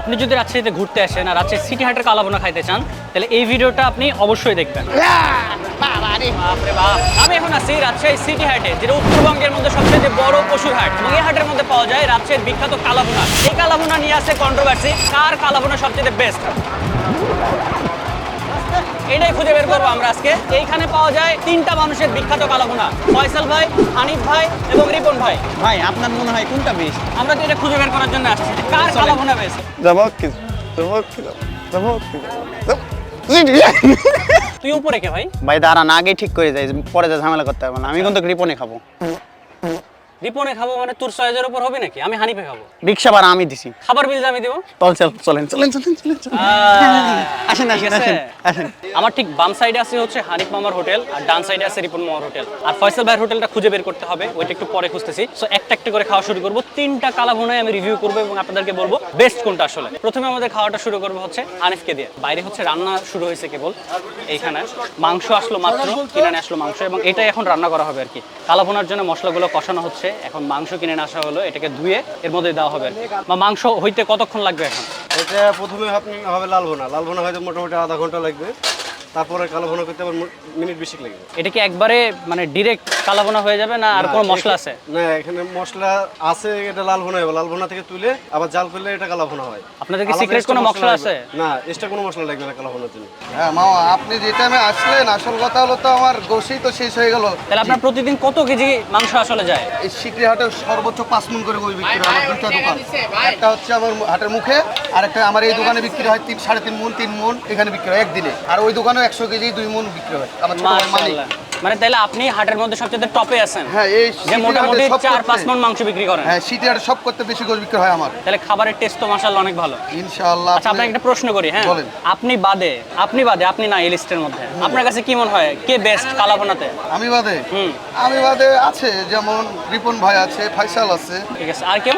আপনি যদি রাজশাহীতে ঘুরতে আসেন আর রাজশাহী সিটি হাটের কালাবোনা খাইতে চান তাহলে এই ভিডিওটা আপনি অবশ্যই দেখবেন। আমি এখন আছি রাজশাহী সিটি হাটে যেটা উত্তরবঙ্গের মধ্যে সবচেয়ে বড় পশুর হাট। এবং এই হাটের মধ্যে পাওয়া যায় রাজশাহীর বিখ্যাত কালাবোনা এই কালাবোনা নিয়ে আছে কন্ট্রোভার্সি কার কালাবোনা সবচেয়ে বেস্ট এটাই খুঁজে বের করব আমরা আজকে। এইখানে পাওয়া যায় তিনটা মানুষের বিখ্যাত কালাগুনা ফয়সাল ভাই হানিফ ভাই এবং রিপন ভাই। ভাই আপনার মনে হয় কোনটা বেশ? আমরা তো এটা খুঁজে বের করার জন্য আসছি। কার কালাগুনা বেশ? তুই উপরে কে ভাই? ভাই দাঁড়ান আগে ঠিক করে যাই পরে যা ঝামেলা করতে হবে না। আমি কিন্তু রিপনে খাব। রিপনে খাব মানে তোর সয়েজের উপর হবে নাকি? আমি হানিফে খাব। রিক্সা ভাড়া আমি দিছি। খাবার বিল আমি দেবো? চল চল চলেন চলেন চলেন চলেন। আসেন আসেন আসেন আসেন। আমার ঠিক বাম সাইডে আছে হচ্ছে হানিফ মামার হোটেল আর ডান সাইডে আছে রিপন মামার হোটেল। আর ফয়সাল ভাইয়ের হোটেলটা খুঁজে বের করতে হবে ওইটা একটু পরে খুঁজতেছি। সো একটা একটা করে খাওয়া শুরু করব। তিনটা কালা ভুনায় আমি রিভিউ করব এবং আপনাদেরকে বলব বেস্ট কোনটা আসলে। প্রথমে আমাদের খাওয়াটা শুরু করব হচ্ছে হানিফকে দিয়ে। বাইরে হচ্ছে রান্না শুরু হয়েছে কেবল এইখানে। মাংস আসলো মাত্র কিনে আসলো মাংস এবং এটাই এখন রান্না করা হবে আর কি। কালা ভুনার জন্য মশলাগুলো কষানো হচ্ছে। এখন মাংস কিনে আসা হলো, এটাকে ধুয়ে এর মধ্যে দেওয়া হবে বা মাংস হইতে কতক্ষণ লাগবে এখন? এটা প্রথমে আপনি হবে লাল ভোনা লাল ভোনা হয়তো মোটামুটি আধা ঘণ্টা লাগবে। তারপরে কালো ভোনা করতে আবার মিনিট বেশি লাগবে এটা কি একবারে মানে ডিরেক্ট কালাবোনা হয়ে যাবে না আর কোনো মশলা আছে? না এখানে মশলা আছে এটা লাল ভোনা হবে। লাল ভোনা থেকে তুলে আবার জাল করলে এটা কালো ভোনা হয়। আপনাদের কি সিক্রেট কোনো মশলা আছে? না এক্সট্রা কোনো মশলা লাগবে না কালো ভোনার জন্য। হ্যাঁ মামা আপনি যে টাইমে আসলেন আসল কথা হলো তো আমার গোসেই তো শেষ হয়ে গেল। তাহলে আপনার প্রতিদিন কত কেজি মাংস আসলে যায়? এই সিটি হাটে সর্বোচ্চ পাঁচ মন করে গরু বিক্রি হয় আমার দুইটা দোকান। একটা হচ্ছে আমার হাটের মুখে আর একটা আমার এই দোকানে বিক্রি হয় তিন সাড়ে তিন মন তিন মন এখানে বিক্রি হয় একদিনে। আর ওই দোকানে একশো কেজি দুই মন বিক্রি হয়। আমার মানে তাহলে আপনি হাটের মধ্যে সবচেয়ে টপে আছেন? হ্যাঁ এই যে মোটামুটি চার পাঁচ মন মাংস বিক্রি করেন। হ্যাঁ সিটি হাটে সব করতে বেশি গরু বিক্রি হয় আমার। তাহলে খাবারের টেস্ট তো মাশাআল্লাহ অনেক ভালো। ইনশাআল্লাহ আচ্ছা আপনাকে একটা প্রশ্ন করি হ্যাঁ। আপনি বাদে আপনি বাদে আপনি না এই লিস্টের মধ্যে। আপনার কাছে কি মনে হয়? কে বেস্ট কালাবোনাতে আমি বাদে? হুম। আমি বাদে আছে যেমন রিপন ভাই আছে ফাইসাল আছে। ঠিক আছে। আর কেউ?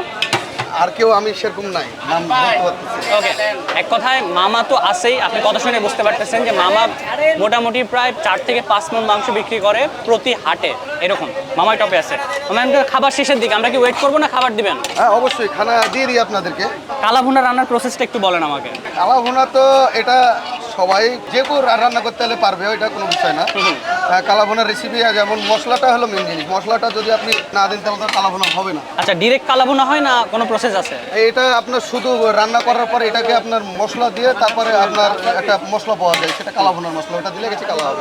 আর কেউ আমি সেরকম নাই। নাম বলতে পারতেছি ওকে এক কথায় মামা তো আছেই আপনি কথা শুনে বুঝতে পারতেছেন যে মামা মোটামুটি প্রায় চার থেকে পাঁচ মন মাংস বিক্রি করে প্রতি হাটে এরকম। মামাই টপে আছে। তো খাবার শেষের দিকে আমরা কি ওয়েট করব না খাবার দিবেন? হ্যাঁ অবশ্যই খানা দিয়ে দিই আপনাদেরকে। কালা ভুনা রান্নার প্রসেসটা একটু বলেন আমাকে। কালা ভুনা তো এটা সবাই যে কেউ রান্না করতে হলে পারবে ওইটা কোনো বিষয় না। আহ, কালা ভুনার রেসিপি যেমন মশলাটা হলো মেন জিনিস। মশলাটা যদি আপনি না দেন তাহলে তো কালা হবে না। আচ্ছা ডিরেক্ট কালা ভুনা হয় না কোনো প্রসেস আছে? এটা আপনার শুধু রান্না করার পরে এটাকে আপনার মশলা দিয়ে তারপরে আপনার একটা মশলা পাওয়া যায় সেটা কালা ভুনার মশলা। ওটা দিলে গেছে কালা হবে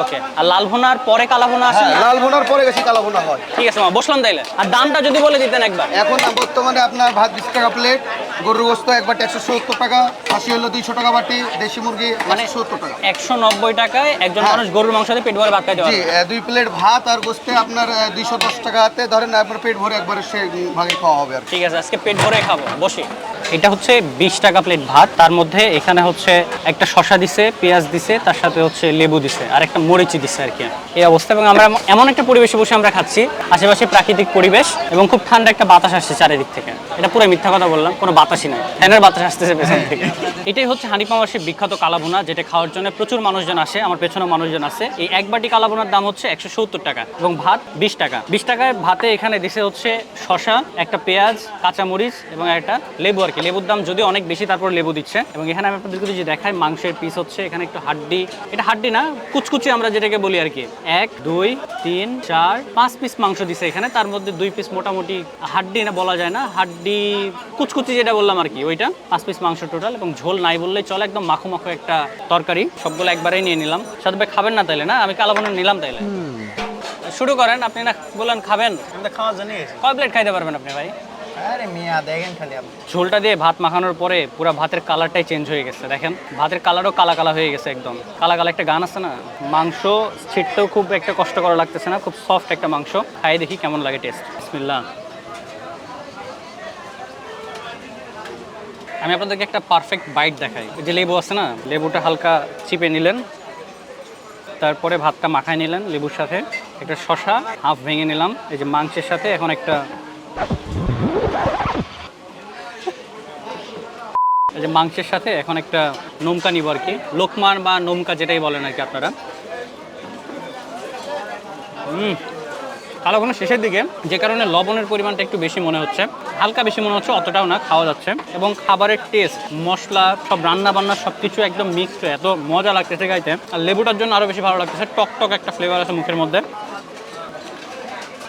ওকে আর লাল ভুনার পরে কালা ভুনা আসে? হ্যাঁ? লাল ভুনার পরে গেছে কালা ভুনা হয়। ঠিক আছে বসলাম তাইলে। আর দামটা যদি বলে দিতেন একবার। এখন বর্তমানে আপনার ভাত বিশ টাকা প্লেট গরুর গোস্ত এক বাটি একশো সত্তর টাকা খাসি হলো দুইশো টাকা বাটি দেশি মুরগি মানে সত্তর টাকা। একশো নব্বই টাকায় একজন হ্যাঁ। মানুষ গরুর মাংস পেট ভরে ভাত খাইতে জি দুই প্লেট ভাত আর গোস্তে আপনার দুইশো দশ টাকাতে ধরেন আপনার পেট ভরে একবারে সে ভাগে খাওয়া হবে আর ঠিক আছে আজকে পেট ভরে খাব বসি। এটা হচ্ছে বিশ টাকা প্লেট ভাত তার মধ্যে এখানে হচ্ছে একটা শশা দিছে পেঁয়াজ দিছে তার সাথে হচ্ছে লেবু দিছে আর একটা মরিচি দিছে আর কি। এই অবস্থা এবং আমরা এমন- এমন একটা পরিবেশে বসে আমরা খাচ্ছি আশেপাশে প্রাকৃতিক পরিবেশ এবং খুব ঠান্ডা একটা বাতাস আসছে চারিদিক থেকে। এটা পুরো মিথ্যা কথা বললাম কোনো বাতাসই নাই। ফ্যানের বাতাস আসতেছে পেছন থেকে। এটাই হচ্ছে হানিপামাসের বিখ্যাত কালাভুনা, যেটা খাওয়ার জন্য প্রচুর মানুষজন আসে, আমার পেছনে মানুষজন আছে। এই এক বাটি কালাভুনার দাম হচ্ছে একশো সত্তর টাকা এবং ভাত বিশ টাকা। বিশ টাকায় ভাতে এখানে দিছে হচ্ছে শশা একটা পেঁয়াজ, কাঁচামরিচ এবং একটা লেবু আর কি। লেবুর দাম যদি অনেক বেশি, তারপর লেবু দিচ্ছে। এবং এখানে আমি আপনাদেরকে যদি দেখাই, মাংসের পিস হচ্ছে এখানে একটু হাড্ডি। এটা হাড্ডি না, কুচকুচি আমরা যেটাকে বলি আর কি। এক, দুই, তিন, চার, পাঁচ পিস মাংস দিছে এখানে। তার মধ্যে দুই পিস মোটামুটি হাড্ডি না বলা যায় না, হাড্ডি কুচকুচি যেটা বললাম আর কি ওইটা পাঁচ পিস মাংস টোটাল এবং ঝোল নাই বললেই চলে একদম মাখো মাখো একটা তরকারি। সবগুলো একবারেই নিয়ে নিলাম। সাথে ভাই খাবেন না তাইলে না? আমি কালাবনে নিলাম তাইলে। শুরু করেন আপনি না বললেন খাবেন। খাওয়া জানি কয় প্লেট খাইতে পারবেন আপনি ভাই? আরে মিয়া দেখেন খালি আপনি। ঝোলটা দিয়ে ভাত মাখানোর পরে পুরো ভাতের কালারটাই চেঞ্জ হয়ে গেছে দেখেন। ভাতের কালারও কালা কালা হয়ে গেছে একদম। কালা কালা একটা গান আছে না? মাংস ছিটতেও খুব একটা কষ্ট করা লাগতেছে না খুব সফট একটা মাংস। খাই দেখি কেমন লাগে টেস্ট বিসমিল্লাহ। আমি আপনাদেরকে একটা পারফেক্ট বাইট দেখাই। যে লেবু আছে না, লেবুটা হালকা চিপে নিলেন, তারপরে ভাতটা মাখায় নিলেন লেবুর সাথে। একটা শশা হাফ ভেঙে নিলাম, এই যে মাংসের সাথে এখন একটা এই যে মাংসের সাথে এখন একটা নৌকা নিব আর কি। লোকমান বা নৌকা যেটাই বলেন আর কি আপনারা। হুম কালাভুনা শেষের দিকে, যে কারণে লবণের পরিমাণটা একটু বেশি মনে হচ্ছে, হালকা বেশি মনে হচ্ছে, অতটাও না, খাওয়া যাচ্ছে। এবং খাবারের টেস্ট মশলা, সব রান্না বান্না সব কিছু একদম মিক্সড এত মজা লাগতেছে গাইতে আর লেবুটার জন্য আরও বেশি ভালো লাগতেছে টক টক একটা ফ্লেভার আছে মুখের মধ্যে।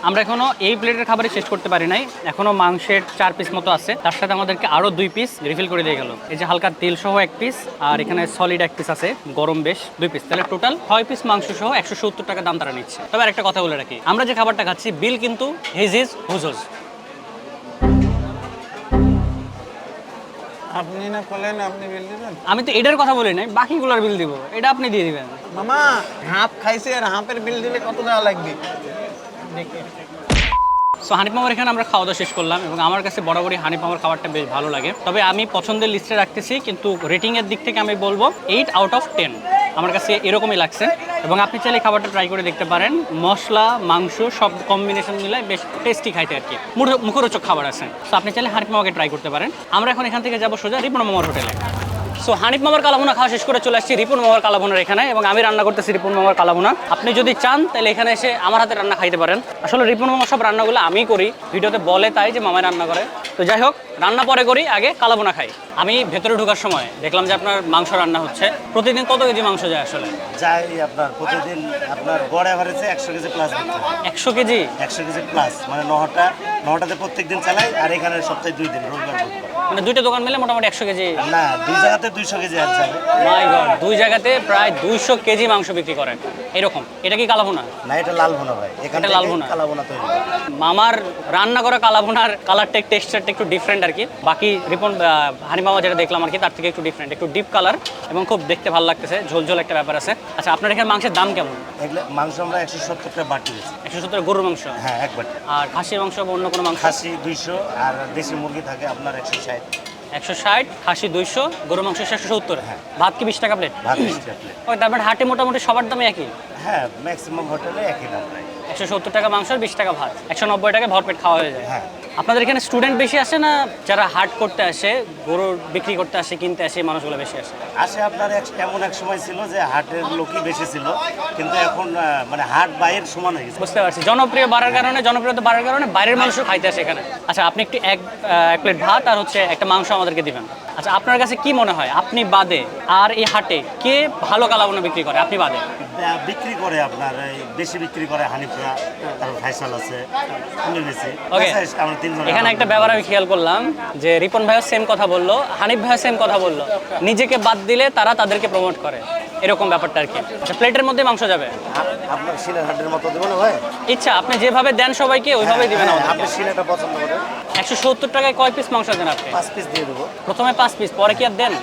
আমরা এখনও এই প্লেটের খাবারই শেষ করতে পারি নাই। এখনও মাংসের চার পিস মতো আছে। তার সাথে আমাদেরকে আরও দুই পিস রিফিল করে দিয়ে গেল। এই যে হালকা তেল সহ এক পিস আর এখানে সলিড এক পিস আছে গরম বেশ দুই পিস তাহলে টোটাল ছয় পিস মাংস সহ একশো সত্তর টাকা দাম তারা নিচ্ছে। তবে আরেকটা কথা বলে রাখি আমরা যে খাবারটা খাচ্ছি বিল কিন্তু হিজ ইজ হুজ আপনি না বলেন আপনি বিল দিবেন? আমি তো এটার কথা বলি নাই বাকিগুলোর বিল দিব। এটা আপনি দিয়ে দিবেন। মামা হাফ খাইছে আর হাফের বিল দিলে কত দেওয়া লাগবে? সো হানিফ মামার এখানে আমরা খাওয়া দাওয়া শেষ করলাম এবং আমার কাছে বরাবরই হানিফ মামার খাবারটা বেশ ভালো লাগে। তবে আমি পছন্দের লিস্টে রাখতেছি, কিন্তু রেটিংয়ের দিক থেকে আমি বলব এইট আউট অফ টেন আমার কাছে এরকমই লাগছে। এবং আপনি চাইলে খাবারটা ট্রাই করে দেখতে পারেন। মশলা, মাংস, সব কম্বিনেশন মিলে বেশ টেস্টি খাইতে আর কি। মুখরোচক খাবার আছে। তো আপনি চাইলে হানিফ মামাকে ট্রাই করতে পারেন। আমরা এখন এখান থেকে যাব সোজা রিপন মামার হোটেলে সো হানিফ মামার কালাবোনা খাওয়া শেষ করে চলে আসছি রিপুন মামার কালাভুনার এখানে এবং আমি রান্না করতেছি রিপুন মামার কালাভুনা আপনি যদি চান, তাহলে এখানে এসে আমার হাতে রান্না খাইতে পারেন। আসলে রিপুন মামা সব রান্নাগুলো আমি করি, ভিডিওতে বলে তাই যে মামাই রান্না করে। তো যাই হোক, রান্না পরে করি, আগে কালাবোনা খাই। আমি ভেতরে ঢোকার সময় দেখলাম যে আপনার মাংস রান্না হচ্ছে। প্রতিদিন কত কেজি মাংস যায় আসলে? যাই আপনার প্রতিদিন আপনার গড় অ্যাভারেজে একশো কেজি প্লাস একশো কেজি? একশো কেজি প্লাস মানে প্রত্যেক দিন চালাই আর এখানে সপ্তাহে দুই দিন রবিবার মানে দুইটা দোকান মিলে মোটামুটি একশো কেজি? না দুই জায়গাতে দুইশো কেজি এক যাবে মাই গড দুই জায়গাতে প্রায় দুইশো কেজি মাংস বিক্রি করেন। এরকম এটা কি কালাভুনা? না এটা লাল ভুনা ভাই এখানে এটা লাল ভুনা। কালা ভুনা তৈরি মামার রান্না করা কালাভুনার কালারটা টেক্সচারটা একটু ডিফারেন্ট আর কি। বাকি রিপন মামা যেটা দেখলাম আর কি তার থেকে একটু ডিফারেন্ট একটু ডিপ কালার এবং খুব দেখতে ভালো লাগতেছে ঝোলঝোল একটা ব্যাপার আছে। আচ্ছা আপনার এখানে মাংসের দাম কেমন? মাংস আমরা একশো সত্তরটা বাটি একশো সত্তর গরুর মাংস? হ্যাঁ এক বাটি। আর খাসির মাংস বা অন্য কোনো মাংস? খাসি দুইশো আর দেশি মুরগি থাকে আপনার একশো ষাট। একশো ষাট খাসি দুইশো গরুর মাংস একশো সত্তর। হ্যাঁ। ভাত কি বিশ টাকা প্লেট ভাত এক্সট্রা প্লেট ওই তারপর হাটে মোটামুটি সবার দামে একই? হ্যাঁ ম্যাক্সিমাম হোটেলে একই দাম। একশো সত্তর টাকা মাংস আর বিশ টাকা ভাত। একশো নব্বই টাকা ভরপেট খাওয়া হয়ে যায়। হ্যাঁ। আপনাদের এখানে স্টুডেন্ট বেশি আসে না যারা হাট করতে আসে গরু বিক্রি করতে আসে কিনতে আসে মানুষগুলো বেশি আসে? আসে আপনার এক- এমন এক সময় ছিল যে হাটের লোকই বেশি ছিল কিন্তু এখন আহ, মানে হাট বাইরের সমান হয়ে গেছে। বুঝতে পারছি। জনপ্রিয় বাড়ার কারণে জনপ্রিয়তা বাড়ার কারণে বাইরের মানুষও খাইতে আসে এখানে। আচ্ছা আপনি একটু এক আহ, এক প্লেট ভাত আর হচ্ছে একটা মাংস আমাদেরকে দিবেন। আচ্ছা আপনার কাছে কি মনে হয়? আপনি বাদে আর এই হাটে কে ভালো কালাবোনা বিক্রি করে? আপনি বাদে। আহ, বিক্রি করে আপনার এই বেশি বিক্রি করে হানিফরা তারপর ফাইসাল আছে আমি বেশি আমরা এখানে একটা ব্যাপার আমি খেয়াল করলাম যে রিপন ভাইও সেম কথা বলল হানিফ ভাইও সেম কথা বলল। নিজেকে বাদ দিলে তারা তাদেরকে প্রমোট করে। এরকম ব্যাপারটা আর কি। আচ্ছা প্লেটের মধ্যে মাংস যাবে? আপনার সিলেট হাটের মতো দেবো না ভাই? ইচ্ছা আপনি যেভাবে দেন সবাইকে ওইভাবেই দিবেন হ্যাঁ, আপনি সিলেটটা পছন্দ করেন। একশো সত্তর টাকায় কয় পিস মাংস দেন আপনি? পাঁচ পিস দিয়ে দেবো। প্রথমে পাঁচ পিস পরে কি আর দেন?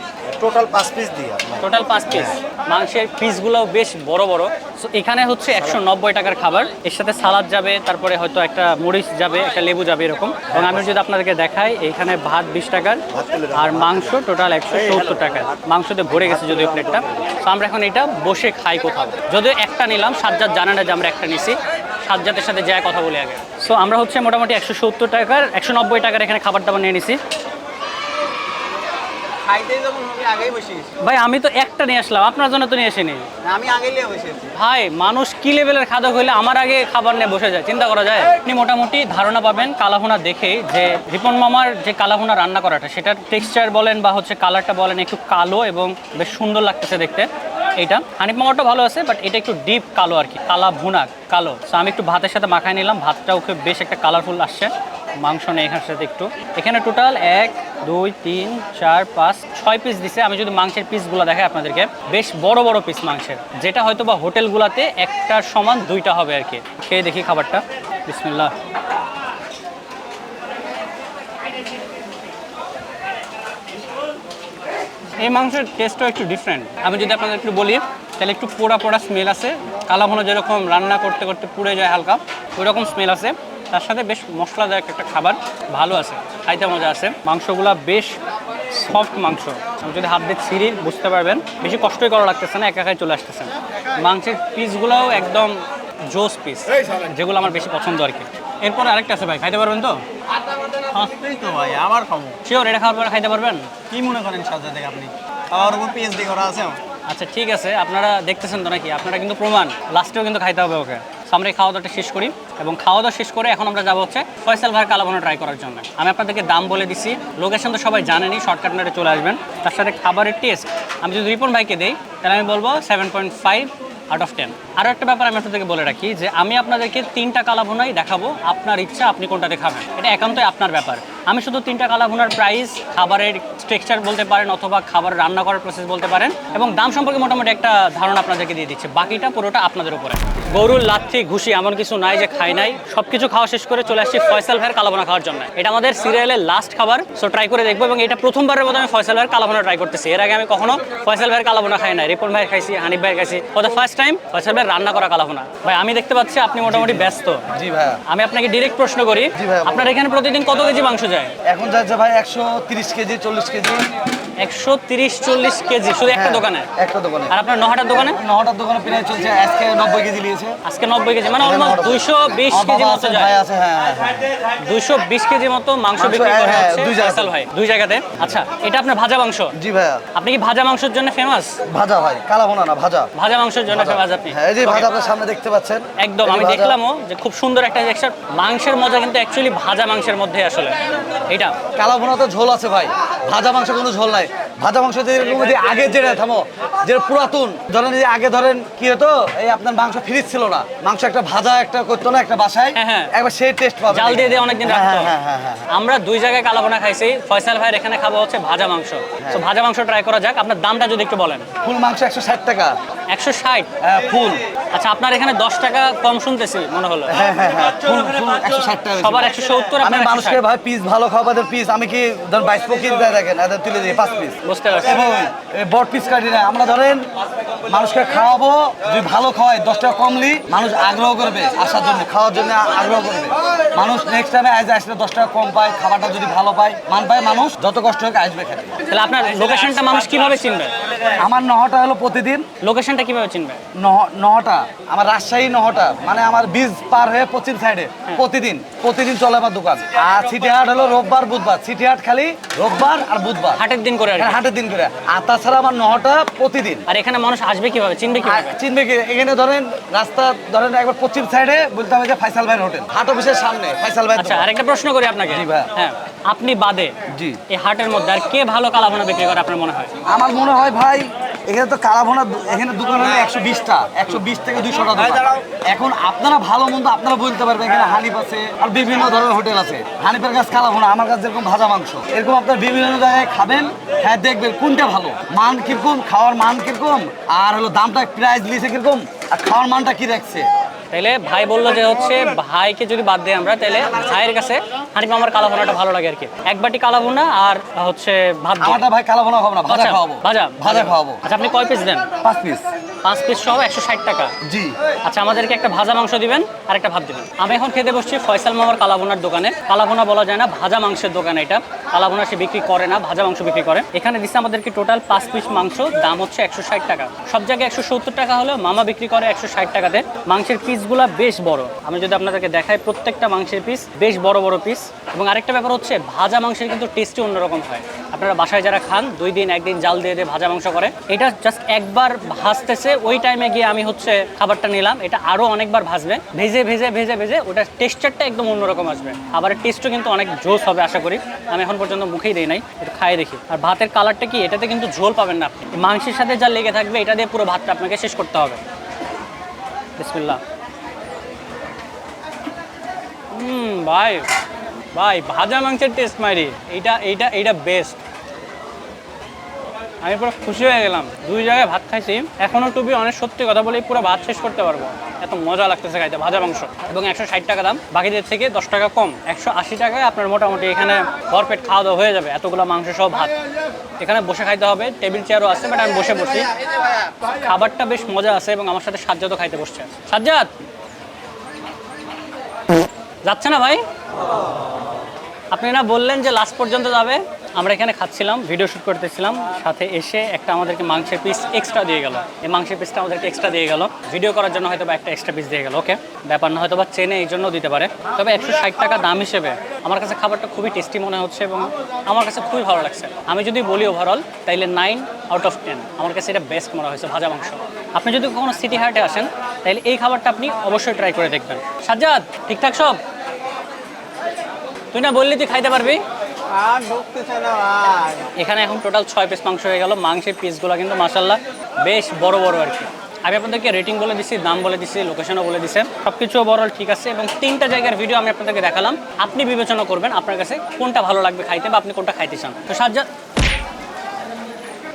টোটাল পাঁচ পিস দিয়ে টোটাল পাঁচ পিস মাংসের পিসগুলোও বেশ বড় বড়। সো এখানে হচ্ছে একশো নব্বই টাকার খাবার। এর সাথে সালাদ যাবে তারপরে হয়তো একটা মরিচ যাবে একটা লেবু যাবে এরকম। এবং আমি যদি আপনাদেরকে দেখাই, এখানে ভাত বিশ টাকার আর মাংস টোটাল একশো সত্তর টাকার। মাংসতে ভরে গেছে যদিও প্লেটটা। তো আমরা এখন এটা বসে খাই কোথাও। যদিও একটা নিলাম, সাজ্জাদ জানা না যে আমরা একটা নিছি। সাজ্জাদের সাথে যায় কথা বলে আগে। সো আমরা হচ্ছে মোটামুটি একশো সত্তর টাকার, একশো নব্বই টাকার এখানে খাবার দাবার নিয়ে নিছি খাইতেই যখন হবে আগেই বসে গেছি ভাই আমি তো একটা নিয়ে আসলাম আপনার জন্য তো নিয়ে আসিনি। আমি আগে ভাই মানুষ কি লেভেলের খাদক হইলে আমার আগে খাবার নিয়ে বসে যায় চিন্তা করা যায়? আপনি মোটামুটি ধারণা পাবেন কালাভুনা দেখে যে রিপন মামার যে কালাভুনা রান্না করাটা সেটার টেক্সচার বলেন বা হচ্ছে কালারটা বলেন একটু কালো এবং বেশ সুন্দর লাগতেছে দেখতে। এটা হানিফ মামারটা ভালো আছে বাট এটা একটু ডিপ কালো আর কি কালা ভুনা কালো। সো আমি একটু ভাতের সাথে মাখায় নিলাম ভাতটাও খুব বেশ একটা কালারফুল আসছে। মাংস নেই এখানের সাথে একটু। এখানে টোটাল এক, দুই, তিন, চার, পাঁচ, ছয় পিস দিছে। আমি যদি মাংসের পিসগুলো দেখাই আপনাদেরকে, বেশ বড় বড় পিস মাংসের। যেটা হয়তো বা হোটেলগুলোতে একটার সমান দুইটা হবে আর কি। খেয়ে দেখি খাবারটা। বিসমিল্লাহ। এই মাংসের টেস্টও একটু ডিফারেন্ট আমি যদি আপনাদের একটু বলি, তাহলে একটু পোড়া পোড়া স্মেল আছে। কালা ভুনো যেরকম রান্না করতে করতে পুড়ে যায় হালকা ওই রকম স্মেল আছে। তার সাথে বেশ মশলাদায়ক একটা খাবার ভালো আছে খাইতে মজা আছে। মাংসগুলা বেশ সফট মাংস। যদি হাত দিয়ে ছিঁড়ি বুঝতে পারবেন বেশি কষ্টই করা লাগতেছে না একা একাই চলে আসতেছে। মাংসের পিসগুলোও একদম জোস পিস যেগুলো আমার বেশি পছন্দ আর কি। এরপর আরেকটা আছে ভাই খাইতে পারবেন তো? তো ভাই আমার খাব। শিওর এটা খাওয়ার পরে খাইতে পারবেন? কি মনে করেন সাজা থেকে আপনি? আমার উপর পিএইচডি করা আছে? আচ্ছা ঠিক আছে আপনারা দেখতেছেন তো নাকি? আপনারা কিন্তু প্রমাণ লাস্টেও কিন্তু খাইতে হবে ওকে। So, আমরা এই খাওয়া দাওয়াটা শেষ করি এবং খাওয়া দাওয়া শেষ করে এখন আমরা যাব হচ্ছে ফয়সাল ভাইয়ের কালাবোনা ট্রাই করার জন্য। আমি আপনাদেরকে দাম বলে দিছি লোকেশন তো সবাই জানেনি শর্টকাট মেটে চলে আসবেন। তার সাথে খাবারের টেস্ট আমি যদি রিপন ভাইকে দিই তাহলে আমি বলব seven point five out of ten আরও একটা ব্যাপার আমি আপনাদেরকে বলে রাখি যে আমি আপনাদেরকে তিনটা কালাবোনাই দেখাবো আপনার ইচ্ছা আপনি কোনটা দেখাবেন এটা একান্তই আপনার ব্যাপার। আমি শুধু তিনটা কালাভুনার প্রাইস খাবারের টেক্সচার বলতে পারেন অথবা খাবার রান্না করার প্রসেস বলতে পারেন এবং দাম সম্পর্কে মোটামুটি একটা ধারণা আপনাদেরকে দিয়ে দিচ্ছে। বাকিটা পুরোটা আপনাদের উপরে। গরুর লাথি ঘুষি এমন কিছু নাই যে খাই নাই। সব কিছু খাওয়া শেষ করে চলে আসছি ফয়সাল ভাইয়ের কালাভুনা খাওয়ার জন্য। এটা আমাদের সিরিয়ালের লাস্ট খাবার সো ট্রাই করে দেখব এবং এটা প্রথমবারের মতো আমি ফয়সাল ভাইয়ের কালাভুনা ট্রাই করতেছি। এর আগে আমি কখনো ফয়সাল ভাইয়ের কালাভুনা খাই নাই রিপন ভাইয়ের খাইছি হানিফ ভাইয়ের খাইছি। For the first time Faisal ভাইয়ের রান্না করা কালাভুনা ভাই আমি দেখতে পাচ্ছি আপনি মোটামুটি ব্যস্ত। জি ভাইয়া। আমি আপনাকে ডিরেক্ট প্রশ্ন করি। আপনার এখানে প্রতিদিন কত কেজি মাংস যায়। এখন যাচ্ছে ভাই একশো তিরিশ কেজি চল্লিশ কেজি। একশো তিরিশ চল্লিশ কেজি শুধু একটা হ্যাঁ, দোকানে? একটা দোকানে। আর আপনার নহাটার দোকানে? নটার দোকানে প্রায় চলছে আজকে নব্বই কেজি নিয়েছে। আজকে নব্বই কেজি মানে অলমোস্ট দুইশো বিশ কেজি মতো যায়। হ্যাঁ হ্যাঁ, হ্যাঁ। দুইশো বিশ কেজি মতো মাংস মাংস, বিক্রি করে হ্যাঁ, হচ্ছে ফয়সাল ভাই দুই জায়গাতে। আচ্ছা এটা আপনার ভাজা মাংস? জি ভাইয়া। আপনি কি ভাজা মাংসের জন্য ফেমাস ভাজা ভাই কালা ভোনা না ভাজা। ভাজা মাংসের জন্য ফেমাস আপনি? হ্যাঁ এই যে ভাজা আপনার সামনে দেখতে পাচ্ছেন একদম আমি। দেখলামও যে খুব সুন্দর একটা মাংসের মজা কিন্তু অ্যাকচুয়ালি ভাজা মাংসের মধ্যে আসলে। এটা কালা ভোনা তো ঝোল আছে ভাই ভাজা মাংস কোনো ঝোল নাই। ভাজা মাংস যে আগে যেটা থামো যে পুরাতন ধরেন যে আগে ধরেন কি হতো এই আপনার মাংস ফ্রিজ ছিল না। মাংস একটা ভাজা একটা করতো না একটা বাসায় হ্যাঁ, হ্যাঁ। একবার সেই টেস্ট পাবে। জাল দিয়ে দিয়ে অনেকদিন হ্যাঁ, রাখতো। আমরা দুই জায়গায় কালাবোনা খাইছি। ফয়সাল ভাইয়ের এখানে খাব হচ্ছে ভাজা মাংস। তো ভাজা মাংস ট্রাই করা যাক। আপনার দামটা যদি একটু বলেন। ফুল মাংস একশো ষাট টাকা। একশো ষাট? ফুল। আচ্ছা আপনার এখানে দশ টাকা কম শুনতেছি মনে হলো। হ্যাঁ হ্যাঁ হ্যাঁ। একশো ষাট টাকা সবার একশো সত্তর আমি আপনার মানুষকে ভাই পিস ভালো খাওয়াদের পিস আমি কি ধরেন বাইশ পকিট দেয় দেখেন এদের তুলে দিই পাঁচ পিস বুঝতে পারছি। এবং এই বট পিস কাটি না। আমরা ধরেন মানুষকে খাওয়াবো যদি ভালো খাওয়াই দশ টাকা কমলি মানুষ আগ্রহ করবে আসার জন্য খাওয়ার জন্য আগ্রহ করবে। মানুষ নেক্সট টাইমে আজ আসলে দশ টাকা কম পায় খাবারটা যদি ভালো পায় মান পায় মানুষ যত কষ্ট হোক আসবে খেতে। তাহলে আপনার লোকেশনটা মানুষ কীভাবে চিনবে? আমার নহটা হলো প্রতিদিন। লোকেশনটা কীভাবে চিনবে? নহ- নহটা আমার রাজশাহী নহটা মানে আমার বীজ পার হয়ে পশ্চিম সাইডে প্রতিদিন প্রতিদিন চলে আমার দোকান। আর সিটি হাট হলো রোববার বুধবার। সিটি হাট খালি রোববার আর বুধবার। হাটের দিন করে কি। হ্যাঁ, হাটের দিন করে। আর তাছাড়া আমার নহটা প্রতিদিন। আর এখানে মানুষ আসবে কীভাবে? চিনবে কীভাবে? চিনবে কি? এখানে ধরেন রাস্তা ধরেন একবার পশ্চিম সাইডে বলতে হবে যে ফাইসাল ভাইয়ের হোটেল। হাট অফিসের সামনে ফাইসাল ভাই আচ্ছা আরেকটা প্রশ্ন করি আপনাকে। জি ভাই। হ্যাঁ আপনি বাদে জি। এই হাটের মধ্যে আর কে ভালো কালাভুনা বিক্রি করে আপনার মনে হয়? আমার মনে হয় ভাই এখানে তো কালাভোনা এখানে দোকান হলো একশো বিশটা একশো বিশ থেকে দুইশোটা দোকান। এখন আপনারা ভালো মন্দ আপনারা বলতে পারবেন এখানে হানিফ আছে আর বিভিন্ন ধরনের হোটেল আছে। হানিফের কাছে কালাভোনা আমার কাছে যেরকম ভাজা মাংস। এরকম আপনার বিভিন্ন জায়গায় খাবেন হ্যাঁ দেখবেন কোনটা ভালো মান কীরকম খাওয়ার মান কীরকম আর হলো দামটা প্রাইস দিয়েছে কীরকম আর খাওয়ার মানটা কি রাখছে তাহলে ভাই বলল যে হচ্ছে ভাইকে যদি বাদ দিই আমরা তাহলে ভাইয়ের কাছে হানিফ আমার কালাভুনাটা ভালো লাগে আর কি। এক বাটি কালাভুনা আর হচ্ছে ভাত। আমারটা ভাই কালাভোনা খাব না ভাজা আচ্ছা, খাওয়াবো। ভাজা। ভাজা খাওয়াবো। আচ্ছা আপনি কয় পিস দেন? পাঁচ পিস পাঁচ পিস সহ একশো ষাট টাকা। জি। আচ্ছা আমাদেরকে একটা ভাজা মাংস দিবেন আর একটা ভাত দিবেন। আমি এখন খেতে বসছি ফয়সাল মামার কালাভুনার দোকানে। কালাভুনা বলা যায় না ভাজা মাংসের দোকান এটা। কালাভুনা সে বিক্রি করে না ভাজা মাংস বিক্রি করে। এখানে দিচ্ছে আমাদেরকে টোটাল পাঁচ পিস মাংস দাম হচ্ছে একশো ষাট টাকা। সব জায়গায় একশো সত্তর টাকা হলেও মামা বিক্রি করে একশো ষাট টাকাতে। মাংসের পিসগুলো বেশ বড়। আমি যদি আপনাদেরকে দেখাই প্রত্যেকটা মাংসের পিস বেশ বড় বড় পিস এবং আরেকটা ব্যাপার হচ্ছে, ভাজা মাংসের কিন্তু টেস্টই অন্যরকম হয়। আপনারা বাসায় যারা খান, দুই দিন, একদিন জাল দিয়ে দিয়ে ভাজা মাংস করে। এটা জাস্ট একবার ভাজতেছে, ওই টাইমে গিয়ে আমি হচ্ছে খাবারটা নিলাম। এটা আরও অনেকবার ভাজবে। ভেজে ভেজে ভেজে ভেজে ওটার টেক্সচারটা একদম অন্যরকম আসবে। খাবারের টেস্টও কিন্তু অনেক জোস হবে, আশা করি। আমি এখন পর্যন্ত মুখেই দিই নাই, একটু খাই দেখি। আর ভাতের কালারটা কি, এটাতে কিন্তু ঝোল পাবেন না আপনি। মাংসের সাথে যা লেগে থাকবে, এটা দিয়ে পুরো ভাতটা আপনাকে শেষ করতে হবে। বিসমিল্লাহ। হুম ভাই। ভাই, ভাজা মাংসের টেস্ট মারি এইটা এইটা এইটা বেস্ট আমি পুরো খুশি হয়ে গেলাম। দুই জায়গায় ভাত খাইছি। এখনও টুবি অনেক সত্যি কথা বলে পুরো ভাত শেষ করতে পারব। এত মজা লাগতেছে খাইতে, ভাজা মাংস। এবং একশো ষাট টাকা দাম। বাকিদের থেকে দশ টাকা কম। একশো আশি টাকায় আপনার মোটামুটি এখানে ভরপেট খাওয়া দাওয়া হয়ে যাবে। এতগুলো মাংস সহ ভাত। এখানে বসে খাইতে হবে। টেবিল চেয়ারও আছে বাট আমি বসে বসি। খাবারটা বেশ মজা আছে এবং আমার সাথে সাজ্জাদও খাইতে বসছে। সাজ্জাদ! যাচ্ছে না ভাই? আপনি না বললেন যে লাস্ট পর্যন্ত যাবে। আমরা এখানে খাচ্ছিলাম ভিডিও শ্যুট করতেছিলাম, সাথে এসে একটা আমাদেরকে মাংসের পিস এক্সট্রা দিয়ে গেল। এই মাংসের পিসটা আমাদেরকে এক্সট্রা দিয়ে গেল। ভিডিও করার জন্য হয়তো বা একটা এক্সট্রা পিস দিয়ে গেল ওকে ব্যাপার না হয়তো বা চেনে এই জন্য দিতে পারে। তবে একশো ষাট টাকা দাম হিসেবে আমার কাছে খাবারটা খুবই টেস্টি মনে হচ্ছে এবং আমার কাছে খুবই ভালো লাগছে। আমি যদি বলি ওভারঅল তাইলে নাইন আউট অফ টেন আমার কাছে এটা বেস্ট মনে হয়েছে, ভাজা মাংস। আপনি যদি কখনো সিটি হার্টে আসেন তাহলে এই খাবারটা আপনি অবশ্যই ট্রাই করে দেখবেন। সাজ্জাদ, ঠিকঠাক সব? তুই না বললি তুই খাইতে পারবি? আর ঢুকতে না ভাই। এখানে এখন টোটাল ছয় পিস মাংস হয়ে গেল। মাংসের পিসগুলো কিন্তু মাসাল্লাহ বেশ বড় বড় আর কি। আমি আপনাদেরকে রেটিং বলে দিছি দাম বলে দিছি লোকেশনও বলে দিছে। সব কিছু ওভারঅল ঠিক আছে এবং তিনটা জায়গার ভিডিও আমি আপনাদেরকে দেখালাম। আপনি বিবেচনা করবেন আপনার কাছে কোনটা ভালো লাগবে খাইতে বা আপনি কোনটা খাইতে চান। তো সাজ্জাদ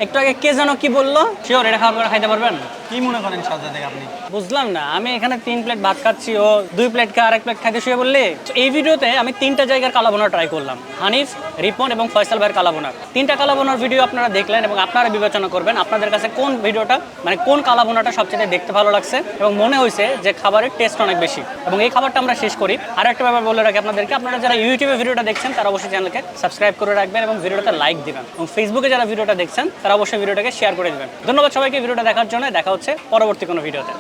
একটু আগে কে যেন কি বলল? শিওর এটা খাবার খাইতে পারবেন? কি মনে করেন সাজা থেকে আপনি? বুঝলাম না, আমি এখানে তিন প্লেট ভাত খাচ্ছি, ও দুই প্লেট খা প্লেট খাইতে শুয়ে বললি এই ভিডিওতে আমি তিনটা জায়গার কালাবোনা ট্রাই করলাম, হানিফ, রিপন এবং ফয়সাল ভাইয়ের তিনটা কালাবোনার ভিডিও আপনারা দেখলেন এবং আপনারা বিবেচনা করবেন আপনাদের কাছে কোন ভিডিওটা মানে কোন কালাবোনাটা সবচেয়ে দেখতে ভালো লাগছে এবং মনে হয়েছে যে খাবারের টেস্ট অনেক বেশি। এবং এই খাবারটা আমরা শেষ করি। আর একটা ব্যাপার বলে রাখি আপনাদেরকে, আপনারা যারা ইউটিউবে ভিডিওটা দেখছেন, তারা অবশ্যই চ্যানেলকে সাবস্ক্রাইব করে রাখবেন এবং ভিডিওটাতে লাইক দিবেন। এবং ফেসবুকে যারা ভিডিওটা দেখছেন, তারা অবশ্যই ভিডিওটাকে শেয়ার করে দেবেন। ধন্যবাদ সবাইকে ভিডিওটা দেখার জন্য, দেখা হচ্ছে পরবর্তী কোনো ভিডিওতে।